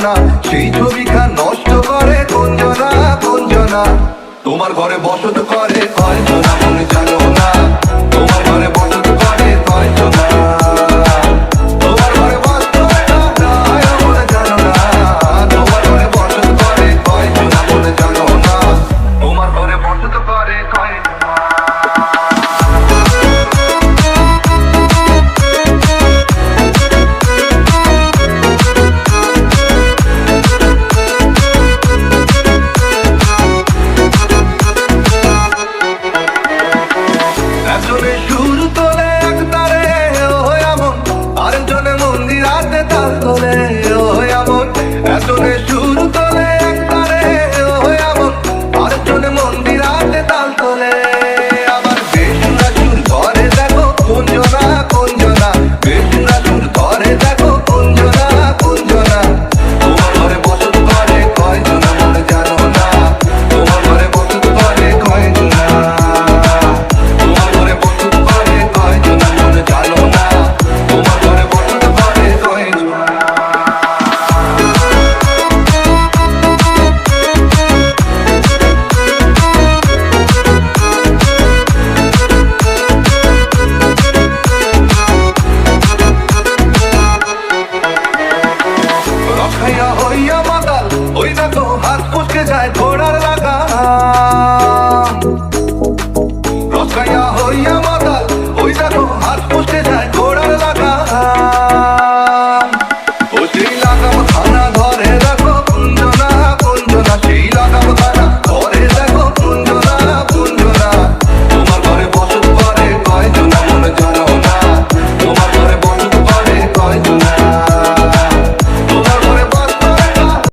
গুঞ্জনা সেই ছবিখা নষ্ট করে গুঞ্জনা গুঞ্জনা। তোমার ঘরে বসত করে অর্জনা মনে জানো जाय थोडा लागा